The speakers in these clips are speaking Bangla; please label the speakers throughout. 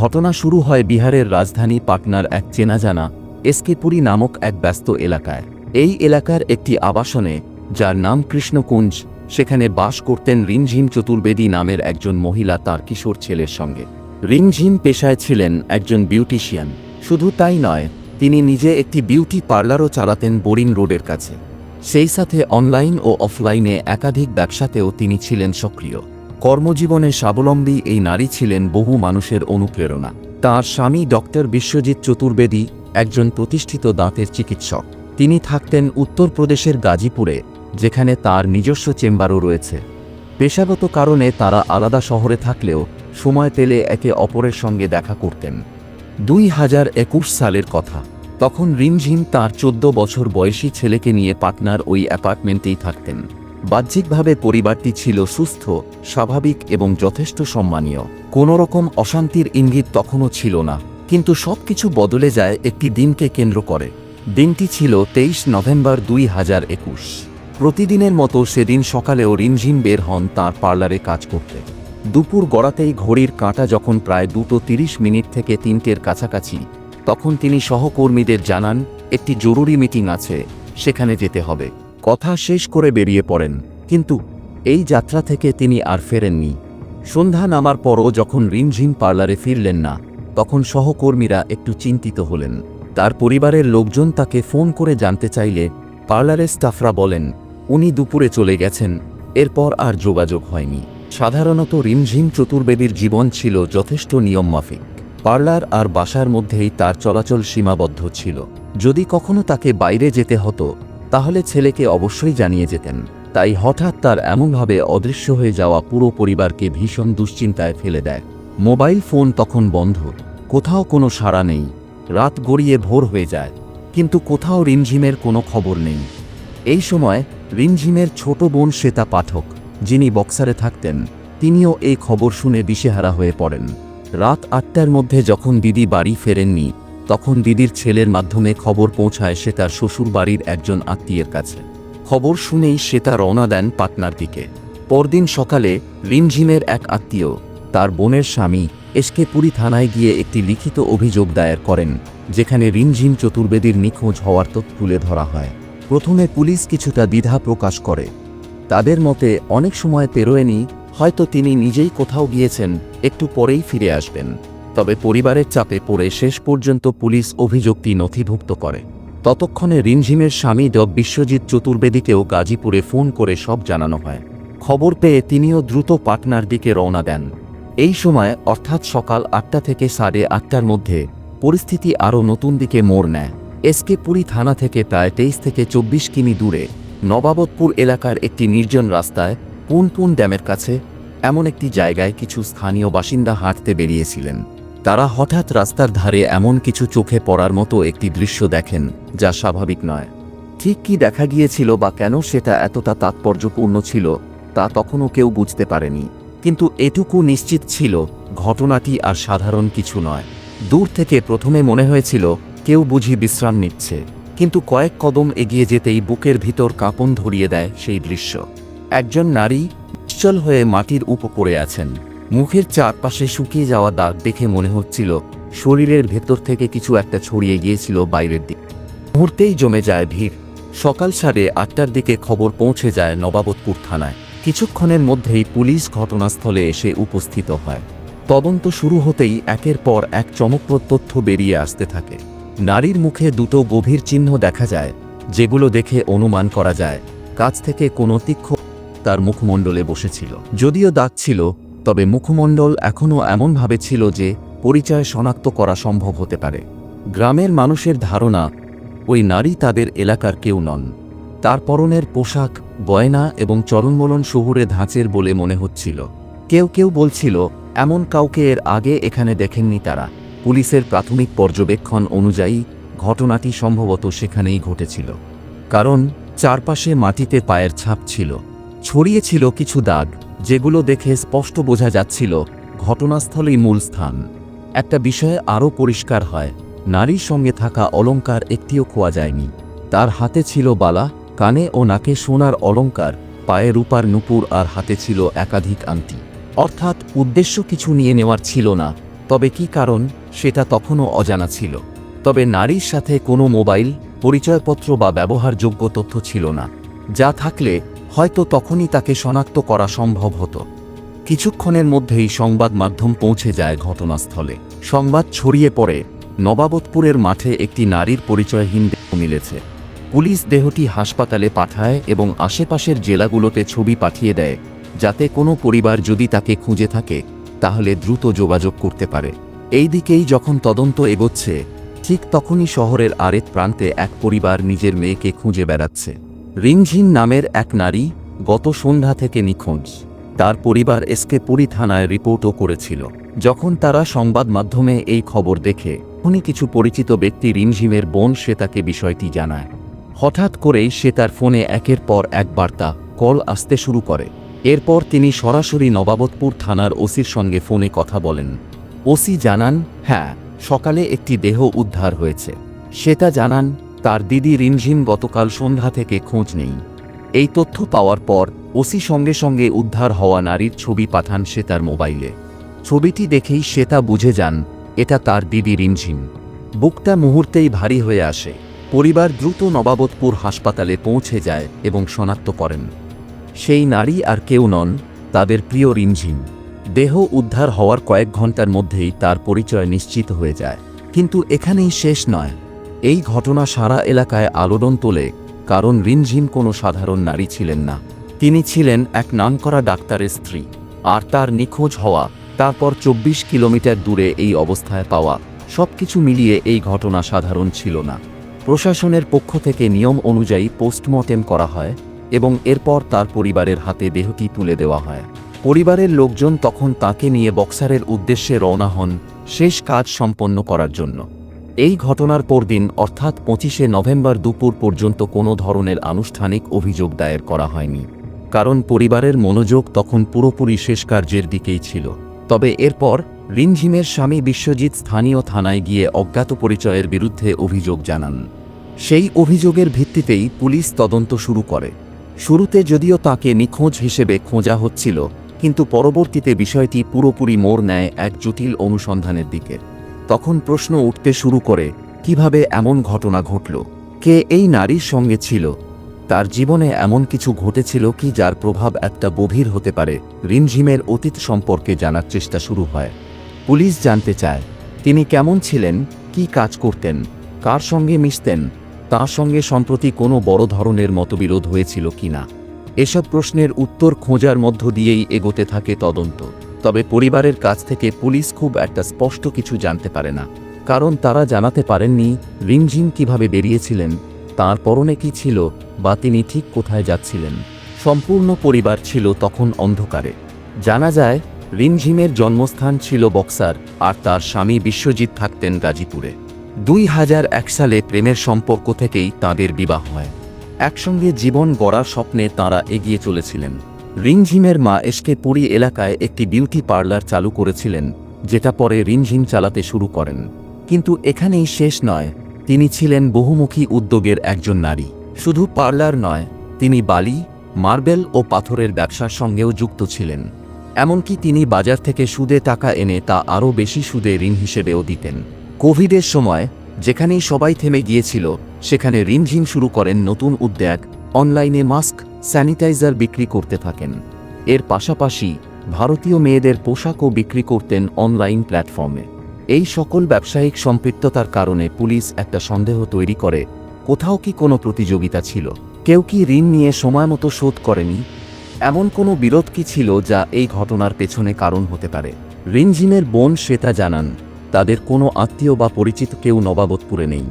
Speaker 1: ঘটনা শুরু হয় বিহারের রাজধানী পাটনার এক চেনাজানা, এসকেপুরি নামক এক ব্যস্ত এলাকায়। এই এলাকার একটি আবাসনে, যার নাম কৃষ্ণকুঞ্জ, সেখানে বাস করতেন রিমঝিম চতুর্বেদী নামের একজন মহিলা তার কিশোর ছেলের সঙ্গে। রিমঝিম পেশায় ছিলেন একজন বিউটিশিয়ান। শুধু তাই নয়, তিনি নিজে একটি বিউটি পার্লারও চালাতেন বোরিং রোডের কাছে। সেই সাথে অনলাইন ও অফলাইনে একাধিক ব্যবসাতেও তিনি ছিলেন সক্রিয়। কর্মজীবনে স্বাবলম্বী এই নারী ছিলেন বহু মানুষের অনুপ্রেরণা। তার স্বামী ডক্টর বিশ্বজিৎ চতুর্বেদী, একজন প্রতিষ্ঠিত দাঁতের চিকিৎসক। তিনি থাকতেন উত্তরপ্রদেশের গাজীপুরে, যেখানে তার নিজস্ব চেম্বারও রয়েছে। পেশাগত কারণে তারা আলাদা শহরে থাকলেও সময় পেলে একে অপরের সঙ্গে দেখা করতেন। দুই হাজার একুশ সালের কথা। তখন রিমঝিম তার চোদ্দ বছর বয়সী ছেলেকে নিয়ে পাটনার ওই অ্যাপার্টমেন্টেই থাকতেন। বাহ্যিকভাবে পরিবারটি ছিল সুস্থ, স্বাভাবিক এবং যথেষ্ট সম্মানীয়। কোনো রকম অশান্তির ইঙ্গিত তখনও ছিল না, কিন্তু সবকিছু বদলে যায় একটি দিনকে কেন্দ্র করে। দিনটি ছিল তেইশ নভেম্বর দুই হাজার একুশ। প্রতিদিনের মতো সেদিন সকালেও রিমঝিম বের হন তাঁর পার্লারে কাজ করতে। দুপুর গড়াতেই ঘড়ির কাঁটা যখন প্রায় দুটো তিরিশ মিনিট থেকে তিনটের কাছাকাছি, তখন তিনি সহকর্মীদের জানান, একটি জরুরি মিটিং আছে, সেখানে যেতে হবে। কথা শেষ করে বেরিয়ে পড়েন, কিন্তু এই যাত্রা থেকে তিনি আর ফেরেননি। সন্ধ্যা নামার পরও যখন রিমঝিম পার্লারে ফিরলেন না, তখন সহকর্মীরা একটু চিন্তিত হলেন। তার পরিবারের লোকজন তাকে ফোন করে জানতে চাইলে পার্লারের স্টাফরা বলেন, উনি দুপুরে চলে গেছেন, এরপর আর যোগাযোগ হয়নি। সাধারণত রিমঝিম চতুর্বেদীর জীবন ছিল যথেষ্ট নিয়মমাফিক। পার্লার আর বাসার মধ্যেই তার চলাচল সীমাবদ্ধ ছিল। যদি কখনো তাকে বাইরে যেতে হতো তাহলে ছেলেকে অবশ্যই জানিয়ে যেতেন। তাই হঠাৎ তার এমনভাবে অদৃশ্য হয়ে যাওয়া পুরো পরিবারকে ভীষণ দুশ্চিন্তায় ফেলে দেয়। মোবাইল ফোন তখন বন্ধ। কোথাও কোনো সাড়া নেই। রাত গড়িয়ে ভোর হয়ে যায়। কিন্তু কোথাও রিমঝিমের কোনো খবর নেই। এই সময় রিমঝিমের ছোট বোন শ্বেতা পাঠক, যিনি বক্সারে থাকতেন, তিনিও এই খবর শুনে দিশেহারা হয়ে পড়েন। রাত আটটার মধ্যে যখন দিদি বাড়ি ফেরেননি তখন দিদির ছেলের মাধ্যমে খবর পৌঁছায় সে তার শ্বশুর বাড়ির একজন আত্মীয়ের কাছে। খবর শুনেই সে তা রওনা দেন পাটনার দিকে। পরদিন সকালে রিমঝিমের এক আত্মীয়, তার বোনের স্বামী এসকে পুরী থানায় গিয়ে একটি লিখিত অভিযোগ দায়ের করেন, যেখানে রিমঝিম চতুর্বেদীর নিখোঁজ হওয়ার তথ্য তুলে ধরা হয়। প্রথমে পুলিশ কিছুটা দ্বিধা প্রকাশ করে। তাদের মতে, অনেক সময় পেরোয়নি, হয়তো তিনি নিজেই কোথাও গিয়েছেন, একটু পরেই ফিরে আসবেন। তবে পরিবারের চাপে পড়ে শেষ পর্যন্ত পুলিশ অভিযোগটি নথিভুক্ত করে। ততক্ষণে রিমঝিমের স্বামী ড. বিশ্বজিৎ চতুর্বেদীকেও গাজীপুরে ফোন করে সব জানানো হয়। খবর পেয়ে তিনিও দ্রুত পাটনার দিকে রওনা দেন। এই সময়, অর্থাৎ সকাল আটটা থেকে সাড়ে আটটার মধ্যে, পরিস্থিতি আরও নতুন দিকে মোড় নেয়। এসকে পুরী থানা থেকে প্রায় তেইশ থেকে চব্বিশ কিমি দূরে, নবাবতপুর এলাকার একটি নির্জন রাস্তায় পুনপুন ড্যামের কাছে, এমন একটি জায়গায় কিছু স্থানীয় বাসিন্দা হাঁটতে বেরিয়েছিলেন। তারা হঠাৎ রাস্তার ধারে এমন কিছু চোখে পড়ার মতো একটি দৃশ্য দেখেন, যা স্বাভাবিক নয়। ঠিক কি দেখা গিয়েছিল বা কেন সেটা এতটা তাৎপর্যপূর্ণ ছিল, তা তখনও কেউ বুঝতে পারেনি। কিন্তু এটুকু নিশ্চিত ছিল, ঘটনাটি আর সাধারণ কিছু নয়। দূর থেকে প্রথমে মনে হয়েছিল, কেউ বুঝি বিশ্রাম নিচ্ছে। কিন্তু কয়েক কদম এগিয়ে যেতেই বুকের ভিতর কাঁপন ধরিয়ে দেয় সেই দৃশ্য। একজন নারী নিশ্চল হয়ে মাটির উপ পড়ে আছেন। মুখের চারপাশে শুকিয়ে যাওয়া দাগ দেখে মনে হচ্ছিল শরীরের ভেতর থেকে কিছু একটা ছড়িয়ে গিয়েছিল বাইরের দিক। মুহূর্তেই জমে যায় ভিড়। সকাল সাড়ে আটটার দিকে খবর পৌঁছে যায় নবাবতপুর থানায়। কিছুক্ষণের মধ্যেই পুলিশ ঘটনাস্থলে এসে উপস্থিত হয়। তদন্ত শুরু হতেই একের পর এক চমকপ্রদ তথ্য বেরিয়ে আসতে থাকে। নারীর মুখে দুটো গভীর চিহ্ন দেখা যায়, যেগুলো দেখে অনুমান করা যায়, কাছ থেকে কোনো তীক্ষ্ণ তার মুখমণ্ডলে বসেছিল। যদিও দাগ ছিল তবে মুখমণ্ডল এখনও এমনভাবে ছিল যে পরিচয় শনাক্ত করা সম্ভব হতে পারে। গ্রামের মানুষের ধারণা, ওই নারী তাদের এলাকার কেউ নন। তার পরনের পোশাক, গয়না এবং চরণমলন শহুরে ধাঁচের বলে মনে হচ্ছিল। কেউ কেউ বলছিল, এমন কাউকে এর আগে এখানে দেখেননি তারা। পুলিশের প্রাথমিক পর্যবেক্ষণ অনুযায়ী ঘটনাটি সম্ভবত সেখানেই ঘটেছিল। কারণ চারপাশে মাটিতে পায়ের ছাপ ছিল। ছড়িয়েছিল কিছু দাগ। যেগুলো দেখে স্পষ্ট বোঝা যাচ্ছিল ঘটনাস্থলেই মূল স্থান। একটা বিষয়ে আরও পরিষ্কার হয়, নারীর সঙ্গে থাকা অলংকার একটিও খোয়া যায়নি। তার হাতে ছিল বালা, কানে ও নাকে সোনার অলংকার, পায়ে রূপার নুপুর আর হাতে ছিল একাধিক আংটি। অর্থাৎ উদ্দেশ্য কিছু নিয়ে নেওয়ার ছিল না, তবে কি কারণ সেটা তখনও অজানা ছিল। তবে নারীর সাথে কোনো মোবাইল, পরিচয়পত্র বা ব্যবহারযোগ্য তথ্য ছিল না, যা থাকলে হয়তো তখনই তাকে শনাক্ত করা সম্ভব হতো। কিছুক্ষণের মধ্যেই সংবাদ মাধ্যম পৌঁছে যায় ঘটনাস্থলে। সংবাদ ছড়িয়ে পড়ে, নবাবতপুরের মাঠে একটি নারীর পরিচয়হীন দেহ মিলেছে। পুলিশ দেহটি হাসপাতালে পাঠায় এবং আশেপাশের জেলাগুলোতে ছবি পাঠিয়ে দেয়, যাতে কোনো পরিবার যদি তাকে খুঁজে থাকে, তাহলে দ্রুত যোগাযোগ করতে পারে। এই দিকেই যখন তদন্ত এগোচ্ছে, ঠিক তখনই শহরের আরেক প্রান্তে এক পরিবার নিজের মেয়েকে খুঁজে বেড়াচ্ছে। রিংঝিন নামের এক নারী গত সন্ধ্যা থেকে নিখোঁজ। তার পরিবার এসকে পুরী থানায় রিপোর্টও করেছিল। যখন তারা সংবাদ মাধ্যমে এই খবর দেখে উনি কিছু পরিচিত ব্যক্তি রিমঝিমের বোন সে তাকে বিষয়টি জানায়। হঠাৎ করেই সে তার ফোনে একের পর এক বার্তা, কল আসতে শুরু করে। এরপর তিনি সরাসরি নবাবতপুর থানার ওসির সঙ্গে ফোনে কথা বলেন। ওসি জানান হ্যাঁ সকালে একটি দেহ উদ্ধার হয়েছে। সেটা জানান তার দিদি রিমঝিম গতকাল সন্ধ্যা থেকে খোঁজ নেই। এই তথ্য পাওয়ার পর ওসি সঙ্গে সঙ্গে উদ্ধার হওয়া নারীর ছবি পাঠান সে তার মোবাইলে। ছবিটি দেখেই শ্বেতা বুঝে যান, এটা তার দিদি রিমঝিম বুকটা মুহূর্তেই ভারী হয়ে আসে। পরিবার দ্রুত নবাবতপুর হাসপাতালে পৌঁছে যায় এবং শনাক্ত করেন। সেই নারী আর কেউ নন, তাদের প্রিয় রিমঝিম দেহ উদ্ধার হওয়ার কয়েক ঘণ্টার মধ্যেই তার পরিচয় নিশ্চিত হয়ে যায়। কিন্তু এখানেই শেষ নয়। এই ঘটনা সারা এলাকায় আলোড়ন তোলে, কারণ রিনঝিম কোনো সাধারণ নারী ছিলেন না। তিনি ছিলেন এক নামকরা ডাক্তারের স্ত্রী, আর তার নিখোঁজ হওয়া, তারপর চব্বিশ কিলোমিটার দূরে এই অবস্থায় পাওয়া, সবকিছু মিলিয়ে এই ঘটনা সাধারণ ছিল না। প্রশাসনের পক্ষ থেকে নিয়ম অনুযায়ী পোস্টমর্টেম করা হয় এবং এরপর তার পরিবারের হাতে দেহটি তুলে দেওয়া হয়। পরিবারের লোকজন তখন তাকে নিয়ে বক্সারের উদ্দেশ্যে রওনা হন, শেষ কাজ সম্পন্ন করার জন্য। এই ঘটনার পরদিন, অর্থাৎ পঁচিশে নভেম্বর দুপুর পর্যন্ত কোনো ধরনের আনুষ্ঠানিক অভিযোগ দায়ের করা হয়নি। কারণ পরিবারের মনোযোগ তখন পুরোপুরি শেষ কার্যের দিকেই ছিল। তবে এরপর, রিনঝিমের স্বামী বিশ্বজিৎ স্থানীয় থানায় গিয়ে অজ্ঞাত পরিচয়ের বিরুদ্ধে অভিযোগ জানান। সেই অভিযোগের ভিত্তিতেই পুলিশ তদন্ত শুরু করে। শুরুতে যদিও তাকে নিখোঁজ হিসেবে খোঁজা হচ্ছিল, কিন্তু পরবর্তীতে বিষয়টি পুরোপুরি মোড় নেয় এক জটিল অনুসন্ধানের দিকে। তখন প্রশ্ন উঠতে শুরু করে, কীভাবে এমন ঘটনা ঘটল? কে এই নারীর সঙ্গে ছিল? তার জীবনে এমন কিছু ঘটেছিল কি যার প্রভাব একটা গভীর হতে পারে? রিমঝিমের অতীত সম্পর্কে জানার চেষ্টা শুরু হয়। পুলিশ জানতে চায়, তিনি কেমন ছিলেন? কি কাজ করতেন? কার সঙ্গে মিশতেন? তার সঙ্গে সম্প্রতি কোনো বড় ধরনের মতবিরোধ হয়েছিল কিনা? এসব প্রশ্নের উত্তর খোঁজার মধ্য দিয়েই এগোতে থাকে তদন্ত। তবে পরিবারের কাছ থেকে পুলিশ খুব একটা স্পষ্ট কিছু জানতে পারে না। কারণ তারা জানাতে পারেননি রিমঝিম কীভাবে বেরিয়েছিলেন, তার পরনে কি ছিল বা তিনি ঠিক কোথায় যাচ্ছিলেন। সম্পূর্ণ পরিবার ছিল তখন অন্ধকারে। জানা যায়, রিমঝিমের জন্মস্থান ছিল বক্সার আর তার স্বামী বিশ্বজিৎ থাকতেন গাজীপুরে। দুই হাজার এক সালে প্রেমের সম্পর্ক থেকেই তাঁদের বিবাহ হয়। একসঙ্গে জীবন গড়ার স্বপ্নে তাঁরা এগিয়ে চলেছিলেন। রিংঝিমের মা এসকে পুরী এলাকায় একটি বিউটি পার্লার চালু করেছিলেন, যেটা পরে রিনঝিম চালাতে শুরু করেন। কিন্তু এখানেই শেষ নয়, তিনি ছিলেন বহুমুখী উদ্যোগের একজন নারী। শুধু পার্লার নয়, তিনি বালি, মার্বেল ও পাথরের ব্যবসার সঙ্গেও যুক্ত ছিলেন। এমনকি তিনি বাজার থেকে সুদে টাকা এনে তা আরও বেশি সুদে ঋণ হিসেবেও দিতেন। কোভিডের সময়, যেখানেই সবাই থেমে গিয়েছিল, সেখানে ঋণঝিম শুরু করেন নতুন উদ্যোগ অনলাইনে মাস্ক, স্যানিটাইজার বিক্রি করতে থাকেন। এর পাশাপাশি ভারতীয় মেয়েদের পোশাকও বিক্রি করতেন অনলাইন প্ল্যাটফর্মে। এই সকল ব্যবসায়িক সম্পৃক্ততার কারণে পুলিশ একটা সন্দেহ তৈরি করে, কোথাও কি কোনো প্রতিযোগিতা ছিল? কেউ কি ঋণ নিয়ে সময় মতো শোধ করেনি? এমন কোনো বিরোধ কি ছিল যা এই ঘটনার পেছনে কারণ হতে পারে? রিনঝিমের বোন শ্বেতা জানান, তাদের কোনো আত্মীয় বা পরিচিত কেউ নবাবতপুরে নেই।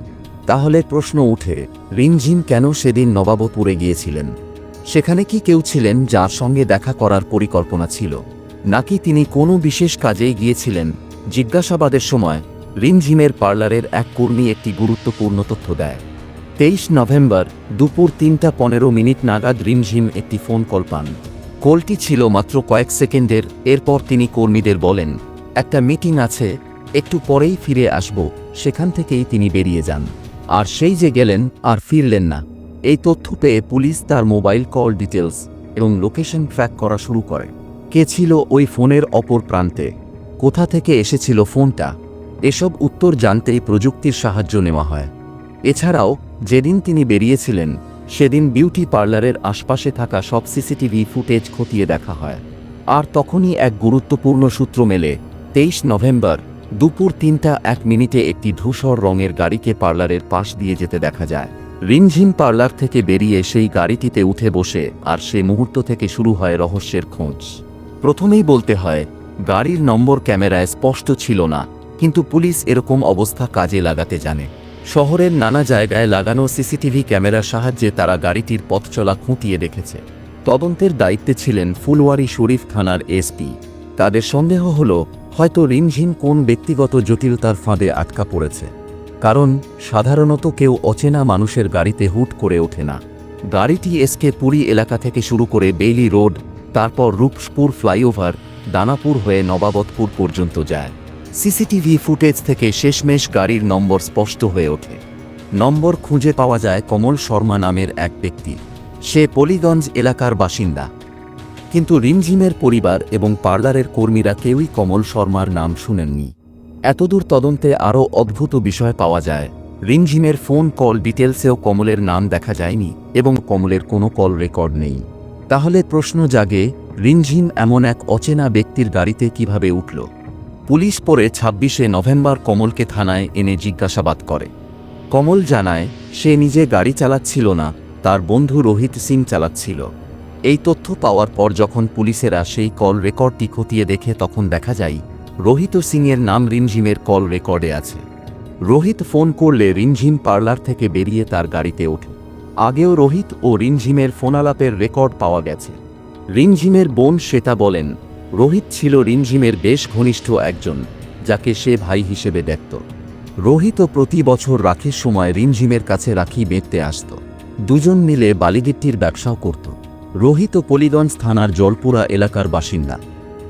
Speaker 1: তাহলে প্রশ্ন উঠে রিনঝিম কেন সেদিন নবাবতপুরে গিয়েছিলেন? সেখানে কি কেউ ছিলেন যার সঙ্গে দেখা করার পরিকল্পনা ছিল? নাকি তিনি কোনো বিশেষ কাজেই গিয়েছিলেন? জিজ্ঞাসাবাদের সময় রিনঝিমের পার্লারের এক কর্মী একটি গুরুত্বপূর্ণ তথ্য দেয়। তেইশ নভেম্বর, দুপুর তিনটা পনেরো মিনিট নাগাদ রিমঝিম একটি ফোন কল পান। কলটি ছিল মাত্র কয়েক সেকেন্ডের, এরপর তিনি কর্মীদের বলেন, একটা মিটিং আছে, একটু পরেই ফিরে আসব, সেখান থেকেই তিনি বেরিয়ে যান। আর সেই যে গেলেন আর ফিরলেন না। এই তথ্য পেয়ে পুলিশ তার মোবাইল কল ডিটেলস এবং লোকেশন ট্র্যাক করা শুরু করে। কে ছিল ওই ফোনের অপর প্রান্তে? কোথা থেকে এসেছিল ফোনটা? এসব উত্তর জানতেই প্রযুক্তির সাহায্য নেওয়া হয়। এছাড়াও, যেদিন তিনি বেরিয়েছিলেন, সেদিন বিউটি পার্লারের আশপাশে থাকা সব সিসিটিভি ফুটেজ খতিয়ে দেখা হয়। আর তখনই এক গুরুত্বপূর্ণ সূত্র মেলে, তেইশ নভেম্বর দুপুর তিনটা এক মিনিটে একটি ধূসর রঙের গাড়িকে পার্লারের পাশ দিয়ে যেতে দেখা যায়। রিমঝিম পার্লার থেকে বেরিয়ে সেই গাড়িটিতে উঠে বসে আর সে মুহূর্ত থেকে শুরু হয় রহস্যের খোঁজ। প্রথমেই বলতে হয়, গাড়ির নম্বর ক্যামেরায় স্পষ্ট ছিল না, কিন্তু পুলিশ এরকম অবস্থা কাজে লাগাতে জানে। শহরের নানা জায়গায় লাগানো সিসিটিভি ক্যামেরার সাহায্যে তারা গাড়িটির পথ চলা খুঁটিয়ে দেখেছে। তদন্তের দায়িত্বে ছিলেন ফুলওয়ারি শরীফ থানার এসপি। তাদের সন্দেহ হল হয়তো রিমঝিম কোন ব্যক্তিগত জটিলতার ফাঁদে আটকা পড়েছে। কারণ, সাধারণত কেউ অচেনা মানুষের গাড়িতে হুট করে ওঠে না। গাড়িটি এসকে পুরী এলাকা থেকে শুরু করে বেইলি রোড, তারপর রূপসপুর ফ্লাইওভার, দানাপুর হয়ে নবাবতপুর পর্যন্ত যায়। সিসিটিভি ফুটেজ থেকে শেষমেশ গাড়ির নম্বর স্পষ্ট হয়ে ওঠে। নম্বর খুঁজে পাওয়া যায় কমল শর্মা নামের এক ব্যক্তি। সে পলিগঞ্জ এলাকার বাসিন্দা। কিন্তু রিমঝিমের পরিবার এবং পার্লারের কর্মীরা কেউই কমল শর্মার নাম শুনেননি। এতদূর তদন্তে আরও অদ্ভুত বিষয় পাওয়া যায়। রিমঝিমের ফোন কল ডিটেলসেও কমলের নাম দেখা যায়নি এবং কমলের কোনো কল রেকর্ড নেই। তাহলে প্রশ্ন জাগে, রিমঝিম এমন এক অচেনা ব্যক্তির গাড়িতে কীভাবে উঠল? পুলিশ পরে ছাব্বিশে নভেম্বর কমলকে থানায় এনে জিজ্ঞাসাবাদ করে। কমল জানায়, সে নিজে গাড়ি চালাচ্ছিল না, তার বন্ধু রোহিত সিং চালাচ্ছিল। এই তথ্য পাওয়ার পর যখন পুলিশেরা সেই কল রেকর্ডটি খতিয়ে দেখে তখন দেখা যায়, রোহিত সিংয়ের নাম রিমঝিমের কল রেকর্ডে আছে। রোহিত ফোন করলে রিমঝিম পার্লার থেকে বেরিয়ে তার গাড়িতে ওঠে। আগেও রোহিত ও রিমঝিমের ফোনালাপের রেকর্ড পাওয়া গেছে। রিমঝিমের বোন শ্বেতা বলেন, রোহিত ছিল রিমঝিমের বেশ ঘনিষ্ঠ একজন, যাকে সে ভাই হিসেবে দেখত। রোহিতও প্রতি বছর রাখির সময় রিমঝিমের কাছে রাখি বেঁধতে আসত। দুজন মিলে বালিগিট্টির ব্যবসাও করত। রোহিত পলিগঞ্জ থানার জলপুরা এলাকার বাসিন্দা।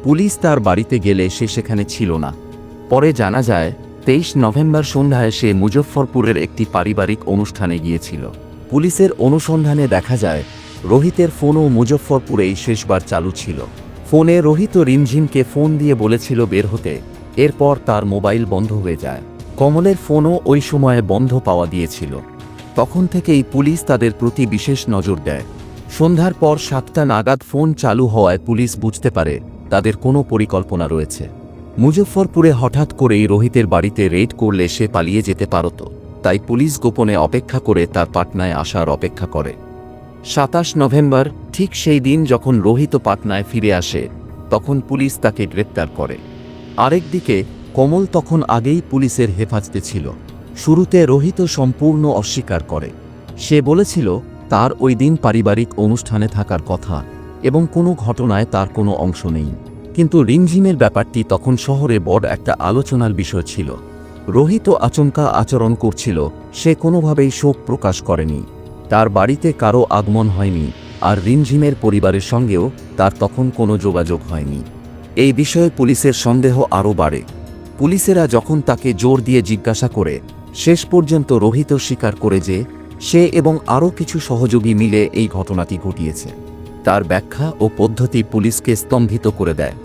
Speaker 1: পুলিশ তার বাড়িতে গেলে সে সেখানে ছিল না। পরে জানা যায়, তেইশ নভেম্বর সন্ধ্যায় সে মুজফ্ফরপুরের একটি পারিবারিক অনুষ্ঠানে গিয়েছিল। পুলিশের অনুসন্ধানে দেখা যায়, রোহিতের ফোনও মুজফ্ফরপুরেই শেষবার চালু ছিল। ফোনে রোহিত রিমঝিমকে ফোন দিয়ে বলেছিল বের হতে। এরপর তার মোবাইল বন্ধ হয়ে যায়। কমলের ফোনও ওই সময়ে বন্ধ পাওয়া দিয়েছিল। তখন থেকেই পুলিশ তাদের প্রতি বিশেষ নজর দেয়। সন্ধ্যার পর সাতটা নাগাদ ফোন চালু হওয়ায় পুলিশ বুঝতে পারে তাদের কোনো পরিকল্পনা রয়েছে। মুজফ্ফরপুরে হঠাৎ করেই রোহিতের বাড়িতে রেড করলে সে পালিয়ে যেতে পারত, তাই পুলিশ গোপনে অপেক্ষা করে তার পাটনায় আসার অপেক্ষা করে। সাতাশ নভেম্বর, ঠিক সেই দিন যখন রোহিত পাটনায় ফিরে আসে, তখন পুলিশ তাকে গ্রেপ্তার করে। আরেকদিকে কমল তখন আগেই পুলিশের হেফাজতে ছিল। শুরুতে রোহিত সম্পূর্ণ অস্বীকার করে। সে বলেছিল তার ওই দিন পারিবারিক অনুষ্ঠানে থাকার কথা এবং কোনো ঘটনায় তার কোনো অংশ নেই। কিন্তু রিমঝিমের ব্যাপারটি তখন শহরে বড় একটা আলোচনার বিষয় ছিল। রোহিত আচমকা আচরণ করছিল, সে কোনোভাবেই শোক প্রকাশ করেনি। তার বাড়িতে কারও আগমন হয়নি আর রিমঝিমের পরিবারের সঙ্গেও তার তখন কোনো যোগাযোগ হয়নি। এই বিষয়ে পুলিশের সন্দেহ আরও বাড়ে। পুলিশেরা যখন তাকে জোর দিয়ে জিজ্ঞাসা করে, শেষ পর্যন্ত রোহিত স্বীকার করে যে সে এবং আরও কিছু সহযোগী মিলে এই ঘটনাটি ঘটিয়েছে। তার ব্যাখ্যা ও পদ্ধতি পুলিশকে স্তম্ভিত করে দেয়।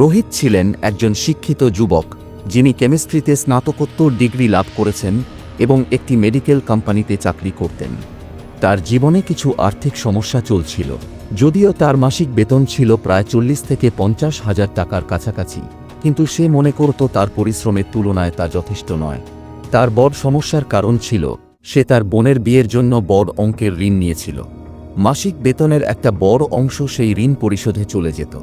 Speaker 1: রোহিত ছিলেন একজন শিক্ষিত যুবক, যিনি কেমিস্ট্রিতে স্নাতকোত্তর ডিগ্রি লাভ করেছেন এবং একটি মেডিকেল কোম্পানিতে চাকরি করতেন। তার জীবনে কিছু আর্থিক সমস্যা চলছিল, যদিও তার মাসিক বেতন ছিল প্রায় চল্লিশ থেকে পঞ্চাশ হাজার টাকার কাছাকাছি, কিন্তু সে মনে করত তার পরিশ্রমের তুলনায় তা যথেষ্ট নয়। তার বড় সমস্যার কারণ ছিল সে তার বোনের বিয়ের জন্য বড় অঙ্কের ঋণ নিয়েছিল। মাসিক বেতনের একটা বড় অংশ সেই ঋণ পরিশোধে চলে যেত।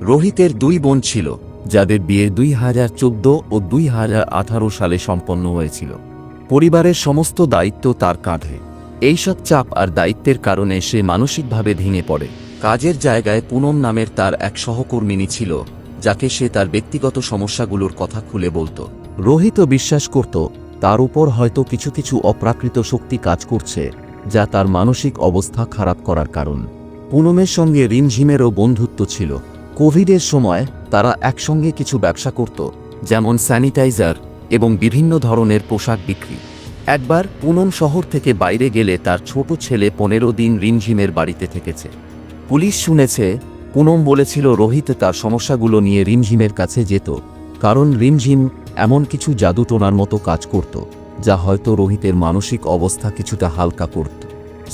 Speaker 1: রোহিতের দুই বোন ছিল, যাদের বিয়ে দুই হাজার চোদ্দ ও দুই হাজার আঠারো সালে সম্পন্ন হয়েছিল। পরিবারের সমস্ত দায়িত্ব তার কাঁধে। এইসব চাপ আর দায়িত্বের কারণে সে মানসিকভাবে ভেঙে পড়ে। কাজের জায়গায় পুনম নামের তার এক সহকর্মিনী ছিল, যাকে সে তার ব্যক্তিগত সমস্যাগুলোর কথা খুলে বলতো। রোহিত বিশ্বাস করত তার উপর হয়তো কিছু কিছু অপ্রাকৃত শক্তি কাজ করছে, যা তার মানসিক অবস্থা খারাপ করার কারণ। পুনমের সঙ্গে রিমঝিমেরও বন্ধুত্ব ছিল। কোভিডের সময় তারা একসঙ্গে কিছু ব্যবসা করত, যেমন স্যানিটাইজার এবং বিভিন্ন ধরনের পোশাক বিক্রি। একবার পুনম শহর থেকে বাইরে গেলে তার ছোট ছেলে পনেরো দিন রিমঝিমের বাড়িতে থেকেছে। পুলিশ শুনেছে, পুনম বলেছিল রোহিত তার সমস্যাগুলো নিয়ে রিমঝিমের কাছে যেত, কারণ রিমঝিম এমন কিছু জাদুটোনার মতো কাজ করত, যা হয়তো রোহিতের মানসিক অবস্থা কিছুটা হালকা করত।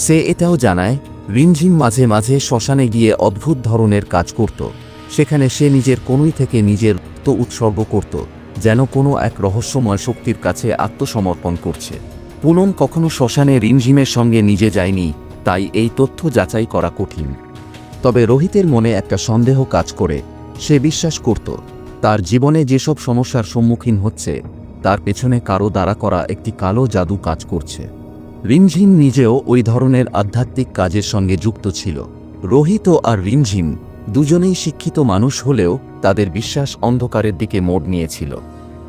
Speaker 1: সে এটাও জানায়, রিমঝিম মাঝে মাঝে শ্মশানে গিয়ে অদ্ভুত ধরনের কাজ করত, সেখানে সে নিজের কোনই থেকে নিজের তো উৎসর্গ করত, যেন কোনো এক রহস্যময় শক্তির কাছে আত্মসমর্পণ করছে। পুনম কখনো শ্মশানে রিমঝিমের সঙ্গে নিজে যায়নি, তাই এই তথ্য যাচাই করা কঠিন। তবে রোহিতের মনে একটা সন্দেহ কাজ করে, সে বিশ্বাস করত তার জীবনে যেসব সমস্যার সম্মুখীন হচ্ছে, তার পেছনে কারও দ্বারা করা একটি কালো জাদু কাজ করছে। রিমঝিম নিজেও ওই ধরনের আধ্যাত্মিক কাজের সঙ্গে যুক্ত ছিল। রোহিত আর রিমঝিম দুজনেই শিক্ষিত মানুষ হলেও তাদের বিশ্বাস অন্ধকারের দিকে মোড় নিয়েছিল।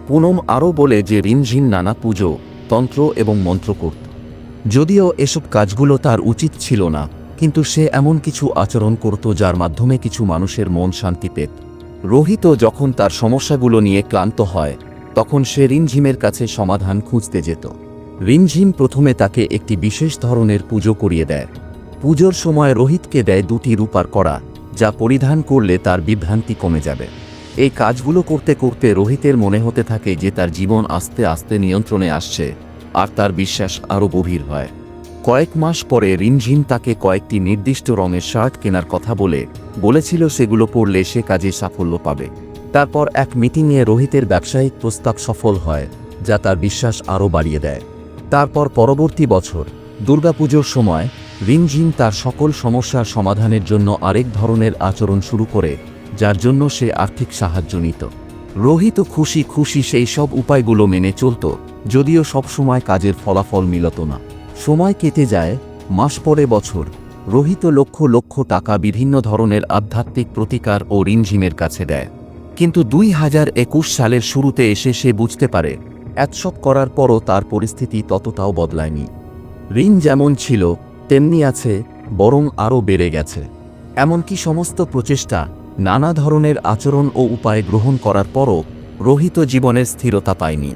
Speaker 1: পুনম আরও বলে যে রিমঝিম নানা পুজো, তন্ত্র এবং মন্ত্র করত। যদিও এসব কাজগুলো তার উচিত ছিল না, কিন্তু সে এমন কিছু আচরণ করত যার মাধ্যমে কিছু মানুষের মন শান্তি পেত। রোহিত যখন তার সমস্যাগুলো নিয়ে ক্লান্ত হয়, তখন সে রিমঝিমের কাছে সমাধান খুঁজতে যেত। রিমঝিম প্রথমে তাকে একটি বিশেষ ধরনের পুজো করিয়ে দেয়। পুজোর সময় রোহিতকে দেয় দুটি রূপার করা যা পরিধান করলে তার বিভ্রান্তি কমে যাবে। এই কাজগুলো করতে করতে রোহিতের মনে হতে থাকে যে তার জীবন আস্তে আস্তে নিয়ন্ত্রণে আসছে, আর তার বিশ্বাস আরও গভীর হয়। কয়েক মাস পরে রিনঝিন তাকে কয়েকটি নির্দিষ্ট রঙের শার্ট কেনার কথা বলে, বলেছিল সেগুলো পরলে সে কাজে সাফল্য পাবে। তারপর এক মিটিংয়ে রোহিতের ব্যবসায়িক প্রস্তাব সফল হয়, যা তার বিশ্বাস আরও বাড়িয়ে দেয়। তারপর পরবর্তী বছর, দুর্গাপুজোর সময়, রিনঝিন তার সকল সমস্যার সমাধানের জন্য আরেক ধরনের আচরণ শুরু করে, যার জন্য সে আর্থিক সাহায্য নিত। রোহিত খুশি খুশি সেই সব উপায়গুলো মেনে চলত, যদিও সবসময় কাজের ফলাফল মিলত না। সময় কেটে যায়, মাস পরে বছর, রোহিত লক্ষ লক্ষ টাকা বিভিন্ন ধরনের আধ্যাত্মিক প্রতিকার ও রিমঝিমের কাছে দেয়। কিন্তু দুই হাজার একুশ সালের শুরুতে এসে সে বুঝতে পারে এতসব করার পরও তার পরিস্থিতি ততটাও বদলায়নি। ঋণ যেমন ছিল, তেমনি আছে, বরং আরও বেড়ে গেছে। এমনকি সমস্ত প্রচেষ্টা, নানা ধরনের আচরণ ও উপায় গ্রহণ করার পরও রোহিত জীবনের স্থিরতা পায়নি।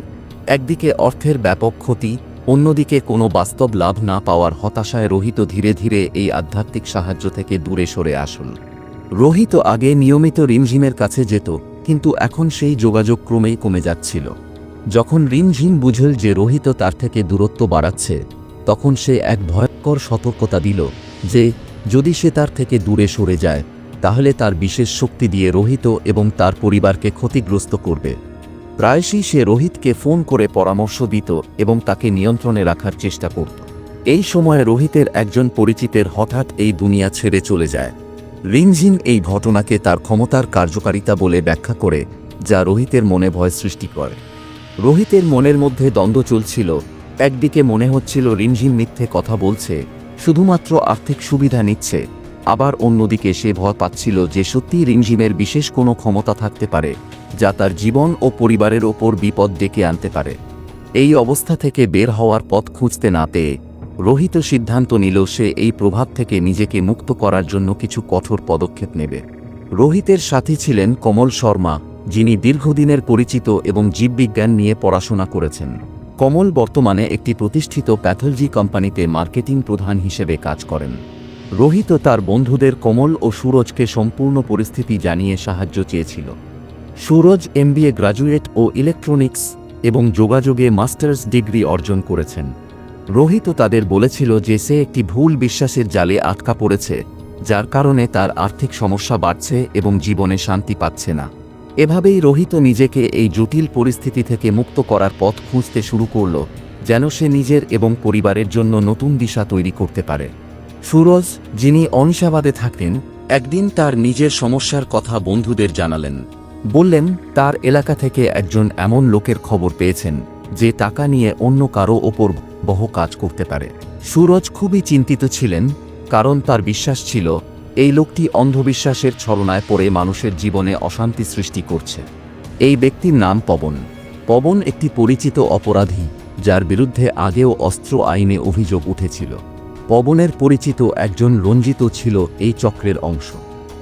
Speaker 1: একদিকে অর্থের ব্যাপক ক্ষতি অন্যদিকে কোনো বাস্তব লাভ না পাওয়ার হতাশায় রোহিত ধীরে ধীরে এই আধ্যাত্মিক সাহায্য থেকে দূরে সরে আসল। রোহিত আগে নিয়মিত রিমঝিমের কাছে যেত, কিন্তু এখন সেই যোগাযোগ ক্রমেই কমে যাচ্ছিল। যখন রিমঝিম বুঝল যে রোহিত তার থেকে দূরত্ব বাড়াচ্ছে, তখন সে এক ভয়ঙ্কর সতর্কতা দিল যে, যদি সে তার থেকে দূরে সরে যায়, তাহলে তার বিশেষ শক্তি দিয়ে রোহিত এবং তার পরিবারকে ক্ষতিগ্রস্ত করবে। প্রায়শই সে রোহিতকে ফোন করে পরামর্শ দিত এবং তাকে নিয়ন্ত্রণে রাখার চেষ্টা করত। এই সময় রোহিতের একজন পরিচিতের হঠাৎ এই দুনিয়া ছেড়ে চলে যায়। রিনঝিন এই ঘটনাকে তার ক্ষমতার কার্যকারিতা বলে ব্যাখ্যা করে, যা রোহিতের মনে ভয় সৃষ্টি করে। রোহিতের মনের মধ্যে দ্বন্দ্ব চলছিল। একদিকে মনে হচ্ছিল রিনঝিন মিথ্যে কথা বলছে, শুধুমাত্র আর্থিক সুবিধা নিচ্ছে আবার অন্যদিকে সে ভয় পাচ্ছিল যে সত্যি রিমঝিমের বিশেষ কোনো ক্ষমতা থাকতে পারে, যা তার জীবন ও পরিবারের ওপর বিপদ ডেকে আনতে পারে। এই অবস্থা থেকে বের হওয়ার পথ খুঁজতে না পেয়ে রোহিত সিদ্ধান্ত নিল সে এই প্রভাব থেকে নিজেকে মুক্ত করার জন্য কিছু কঠোর পদক্ষেপ নেবে। রোহিতের সাথী ছিলেন কমল শর্মা, যিনি দীর্ঘদিনের পরিচিত এবং জীববিজ্ঞান নিয়ে পড়াশোনা করেছেন। কমল বর্তমানে একটি প্রতিষ্ঠিত প্যাথলজি কোম্পানিতে মার্কেটিং প্রধান হিসেবে কাজ করেন। রোহিত তার বন্ধুদের কমল ও সুরজকে সম্পূর্ণ পরিস্থিতি জানিয়ে সাহায্য চেয়েছিল। সুরজ এমবিএ গ্রাজুয়েট ও ইলেকট্রনিক্স এবং যোগাযোগে মাস্টার্স ডিগ্রি অর্জন করেছেন। রোহিত তাদের বলেছিল যে সে একটি ভুল বিশ্বাসের জালে আটকা পড়েছে, যার কারণে তার আর্থিক সমস্যা বাড়ছে এবং জীবনে শান্তি পাচ্ছে না। এভাবেই রোহিত নিজেকে এই জটিল পরিস্থিতি থেকে মুক্ত করার পথ খুঁজতে শুরু করল, যেন সে নিজের এবং পরিবারের জন্য নতুন দিশা তৈরি করতে পারে। সুরজ, যিনি অনিশাবাদে থাকতেন, একদিন তার নিজের সমস্যার কথা বন্ধুদের জানালেন। বললেন, তার এলাকা থেকে একজন এমন লোকের খবর পেয়েছেন, যে টাকা নিয়ে অন্য কারও ওপর বহ কাজ করতে পারে। সুরজ খুবই চিন্তিত ছিলেন, কারণ তার বিশ্বাস ছিল, এই লোকটি অন্ধবিশ্বাসের ছলনায় পড়ে মানুষের জীবনে অশান্তি সৃষ্টি করছে। এই ব্যক্তির নাম পবন। পবন একটি পরিচিত অপরাধী, যার বিরুদ্ধে আগেও অস্ত্র আইনে অভিযোগ উঠেছিল। পবনের পরিচিত একজন রঞ্জিত ছিল এই চক্রের অংশ।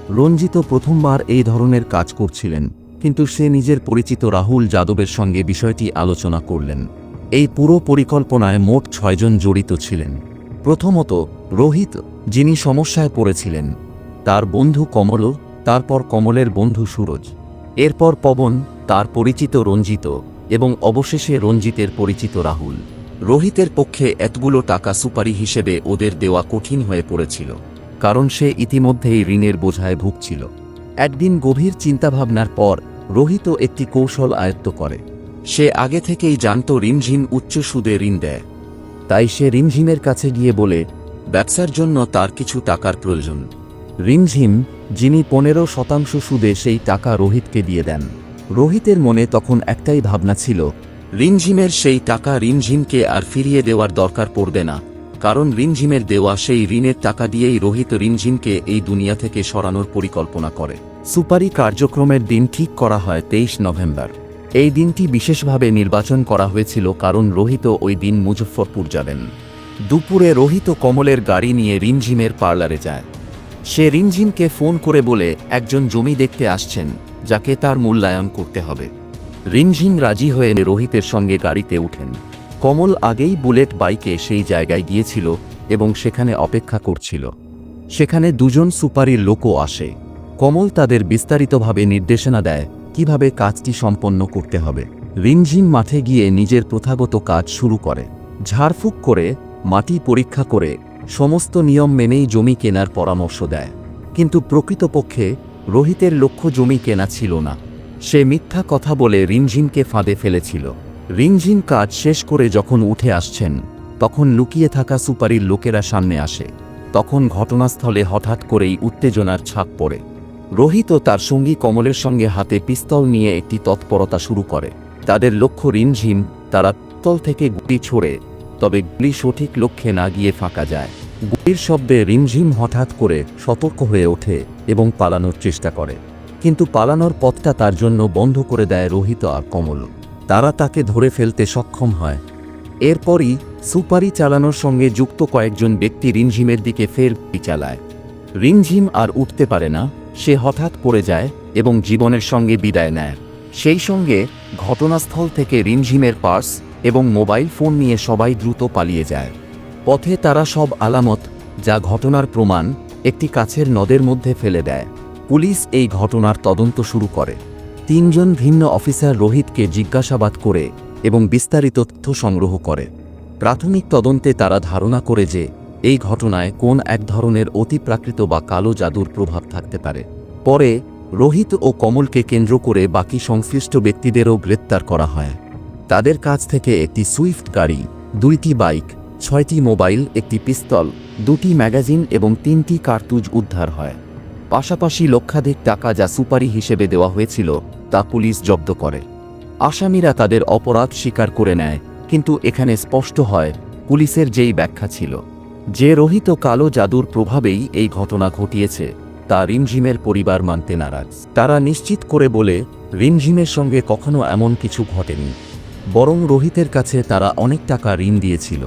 Speaker 1: রঞ্জিত প্রথমবার এই ধরনের কাজ করছিলেন, কিন্তু সে নিজের পরিচিত রাহুল যাদবের সঙ্গে বিষয়টি আলোচনা করলেন। এই পুরো পরিকল্পনায় মোট ছয়জন জড়িত ছিলেন। প্রথমত, রোহিত, যিনি সমস্যায় পড়েছিলেন। তার বন্ধু কমল, তারপর কমলের বন্ধু সুরজ। এরপর পবন, তার পরিচিত রঞ্জিত এবং অবশেষে রঞ্জিতের পরিচিত রাহুল। রোহিতের পক্ষে এতগুলো টাকা সুপারি হিসেবে ওদের দেওয়া কঠিন হয়ে পড়েছিল, কারণ সে ইতিমধ্যেই ঋণের বোঝায় ভুগছিল। একদিন গভীর চিন্তাভাবনার পর রোহিত একটি কৌশল আয়ত্ত করে। সে আগে থেকেই জানত রিমঝিম উচ্চ সুদে ঋণ দেয়। তাই সে রিমঝিমের কাছে গিয়ে বলে, ব্যবসার জন্য তার কিছু টাকার প্রয়োজন। রিমঝিম, যিনি পনেরো শতাংশ সুদে সেই টাকা রোহিতকে দিয়ে দেন। রোহিতের মনে তখন একটাই ভাবনা ছিল রিমঝিমের সেই টাকা রিমঝিমকে আর ফিরিয়ে দেওয়ার দরকার পড়বে না, কারণ রিমঝিমের দেওয়া সেই ঋণের টাকা দিয়েই রোহিত রিনঝিমকে এই দুনিয়া থেকে সরানোর পরিকল্পনা করে। সুপারি কার্যক্রমের দিন ঠিক করা হয় তেইশ নভেম্বর। এই দিনটি বিশেষভাবে নির্বাচন করা হয়েছিল কারণ রোহিত ওই দিন মুজফ্ফরপুর যাবেন। দুপুরে রোহিত কমলের গাড়ি নিয়ে রিমঝিমের পার্লারে যায়। সে রিনঝিমকে ফোন করে বলে, একজন জমি দেখতে আসছেন, যাকে তার মূল্যায়ন করতে হবে। রিমঝিম রাজি হয়ে রোহিতের সঙ্গে গাড়িতে উঠেন। কমল আগেই বুলেট বাইকে সেই জায়গায় গিয়েছিল এবং সেখানে অপেক্ষা করছিল। সেখানে দুজন সুপারির লোকও আসে। কমল তাদের বিস্তারিতভাবে নির্দেশনা দেয়, কীভাবে কাজটি সম্পন্ন করতে হবে। রিমঝিম মাঠে গিয়ে নিজের প্রথাগত কাজ শুরু করে। ঝাড়ফুঁক করে, মাটি পরীক্ষা করে, সমস্ত নিয়ম মেনেই জমি কেনার পরামর্শ দেয়। কিন্তু প্রকৃতপক্ষে, রোহিতের লক্ষ্য জমি কেনা ছিল না। সে মিথ্যা কথা বলে রিমঝিমকে ফাঁদে ফেলেছিল। রিমঝিম কাজ শেষ করে যখন উঠে আসছেন, তখন লুকিয়ে থাকা সুপারির লোকেরা সামনে আসে। তখন ঘটনাস্থলে হঠাৎ করেই উত্তেজনার ছাপ পড়ে। রোহিত তার সঙ্গী কমলের সঙ্গে হাতে পিস্তল নিয়ে একটি তৎপরতা শুরু করে। তাদের লক্ষ্য রিমঝিম তারা পিস্তল থেকে গুলি ছোড়ে, তবে গুলি সঠিক লক্ষ্যে না গিয়ে ফাঁকা যায়। গুলির শব্দে রিমঝিম হঠাৎ করে সতর্ক হয়ে ওঠে এবং পালানোর চেষ্টা করে। কিন্তু পালানোর পথটা তার জন্য বন্ধ করে দেয় রোহিত আর কমল। তারা তাকে ধরে ফেলতে সক্ষম হয়। এরপরই সুপারি চালানোর সঙ্গে যুক্ত কয়েকজন ব্যক্তি রিমঝিমের দিকে ফের চালায়। রিমঝিম আর উঠতে পারে না, সে হঠাৎ পড়ে যায় এবং জীবনের সঙ্গে বিদায় নেয়। সেই সঙ্গে ঘটনাস্থল থেকে রিমঝিমের পার্স এবং মোবাইল ফোন নিয়ে সবাই দ্রুত পালিয়ে যায়। পথে তারা সব আলামত, যা ঘটনার প্রমাণ, একটি কাছের নদের মধ্যে ফেলে দেয়। পুলিশ এই ঘটনার তদন্ত শুরু করে। তিনজন ভিন্ন অফিসার রোহিতকে জিজ্ঞাসাবাদ করে এবং বিস্তারিত তথ্য সংগ্রহ করে। প্রাথমিক তদন্তে তারা ধারণা করে যে এই ঘটনায় কোন এক ধরনের অতিপ্রাকৃত বা কালো জাদুর প্রভাব থাকতে পারে। পরে রোহিত ও কমলকে কেন্দ্র করে বাকি সংশ্লিষ্ট ব্যক্তিদেরও গ্রেপ্তার করা হয়। তাদের কাছ থেকে একটি সুইফট গাড়ি, দুইটি বাইক, ছয়টি মোবাইল, একটি পিস্তল, দুটি ম্যাগাজিন এবং তিনটি কার্তুজ উদ্ধার হয়। পাশাপাশি লক্ষাধিক টাকা যা সুপারি হিসেবে দেওয়া হয়েছিল, তা পুলিশ জব্দ করে। আসামিরা তাদের অপরাধ স্বীকার করে নেয়, কিন্তু এখানে স্পষ্ট হয়, পুলিশের যেই ব্যাখ্যা ছিল। যে রোহিত কালো জাদুর প্রভাবেই এই ঘটনা ঘটিয়েছে, তা রিমঝিমের পরিবার মানতে নারাজ। তারা নিশ্চিত করে বলে, রিমঝিমের সঙ্গে কখনো এমন কিছু ঘটেনি। বরং রোহিতের কাছে তারা অনেক টাকা ঋণ দিয়েছিল।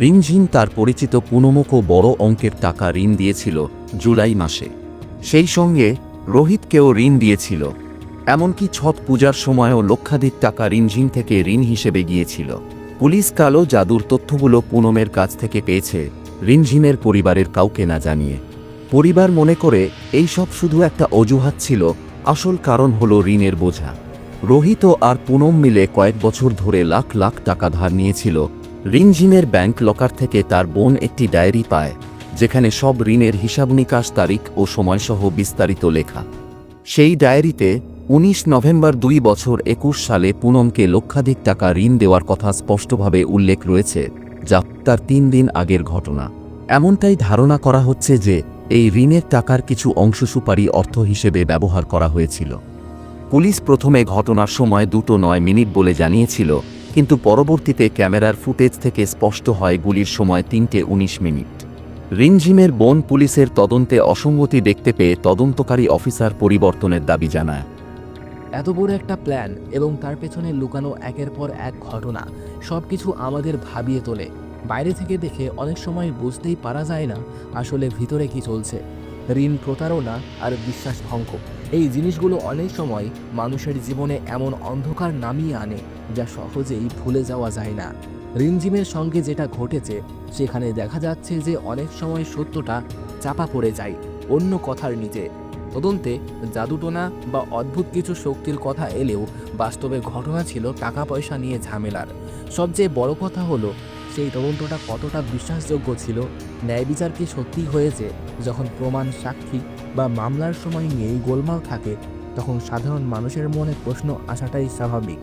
Speaker 1: রিমঝিম তার পরিচিত পুনমুখো বড় অঙ্কের টাকা ঋণ দিয়েছিল জুলাই মাসে। সেই সঙ্গে রোহিতকেও ঋণ দিয়েছিল, এমনকি ছট পূজার সময়ও লক্ষাধিক টাকা রিমঝিম থেকে ঋণ হিসেবে গিয়েছিল। পুলিশ কালো জাদুর তথ্যগুলো পুনমের কাছ থেকে পেয়েছে রিমঝিমের পরিবারের কাউকে না জানিয়ে। পরিবার মনে করে এই সব শুধু একটা অজুহাত ছিল, আসল কারণ হলো ঋণের বোঝা। রোহিত আর পুনম মিলে কয়েক বছর ধরে লাখ লাখ টাকা ধার নিয়েছিল রিমঝিমের ব্যাংক লকার থেকে তার বোন একটি ডায়েরি পায়। যেখানে সব ঋণের হিসাব নিকাশ তারিখ ও সময়সহ বিস্তারিত লেখা। সেই ডায়েরিতে উনিশ নভেম্বর দুই বছর একুশ সালে পুনমকে লক্ষাধিক টাকা ঋণ দেওয়ার কথা স্পষ্টভাবে উল্লেখ রয়েছে, যা তার তিন দিন আগের ঘটনা। এমনটাই ধারণা করা হচ্ছে যে, এই ঋণের টাকার কিছু অংশ সুপারি অর্থ হিসেবে ব্যবহার করা হয়েছিল। পুলিশ প্রথমে ঘটনার সময় দুটো নয় মিনিট বলে জানিয়েছিল, কিন্তু পরবর্তীতে ক্যামেরার ফুটেজ থেকে স্পষ্ট হয় গুলির সময় তিনটে উনিশ মিনিট। রিমঝিমের বোন পুলিশের তদন্তে অসঙ্গতি দেখতে পেয়ে তদন্তকারী অফিসার পরিবর্তনের দাবি জানায়।
Speaker 2: এত বড় একটা প্ল্যান এবং তার পেছনে লুকানো একের পর এক ঘটনা সব কিছু আমাদের ভাবিয়ে তোলে। বাইরে থেকে দেখে অনেক সময় বুঝতেই পারা যায় না আসলে ভিতরে কি চলছে। ঋণ প্রতারণা আর বিশ্বাস ভঙ্গ। এই জিনিসগুলো অনেক সময় মানুষের জীবনে এমন অন্ধকার নামিয়ে আনে যা সহজেই ভুলে যাওয়া যায় না। রিমঝিমের সঙ্গে যেটা ঘটেছে, সেখানে দেখা যাচ্ছে যে অনেক সময় সত্যটা চাপা পড়ে যায় অন্য কথার নিচে। তদন্তে জাদুটোনা বা অদ্ভুত কিছু শক্তির কথা এলেও বাস্তবে ঘটনা ছিল টাকা পয়সা নিয়ে ঝামেলার। সবচেয়ে বড় কথা হলো, সেই তদন্তটা কতটা বিশ্বাসযোগ্য ছিল ন্যায় বিচার কি সত্যিই হয়েছে? যখন প্রমাণ, সাক্ষী বা মামলার সময় নিয়েই গোলমাল থাকে, তখন সাধারণ মানুষের মনে প্রশ্ন আসাটাই স্বাভাবিক।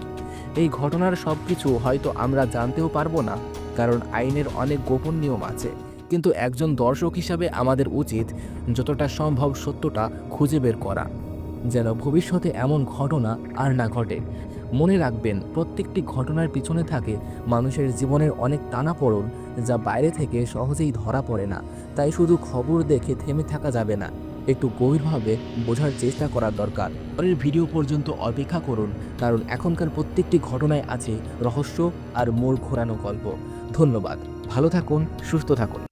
Speaker 2: এই ঘটনার সব কিছু হয়তো আমরা জানতেও পারব না, কারণ আইনের অনেক গোপন নিয়ম আছে। কিন্তু একজন দর্শক হিসাবে আমাদের উচিত যতটা সম্ভব সত্যটা খুঁজে বের করা, যেন ভবিষ্যতে এমন ঘটনা আর না ঘটে। মনে রাখবেন, প্রত্যেকটি ঘটনার পিছনে থাকে মানুষের জীবনের অনেক টানাপোড়ন যা বাইরে থেকে সহজেই ধরা পড়ে না। তাই শুধু খবর দেখে থেমে থাকা যাবে না। একটু গভীরভাবে বোঝার চেষ্টা করা দরকার। পরের ভিডিও পর্যন্ত অপেক্ষা করুন, কারণ এখনকার প্রত্যেকটি ঘটনায় আছে রহস্য আর মোড় ঘোরানো গল্প। ধন্যবাদ। ভালো থাকুন, সুস্থ থাকুন।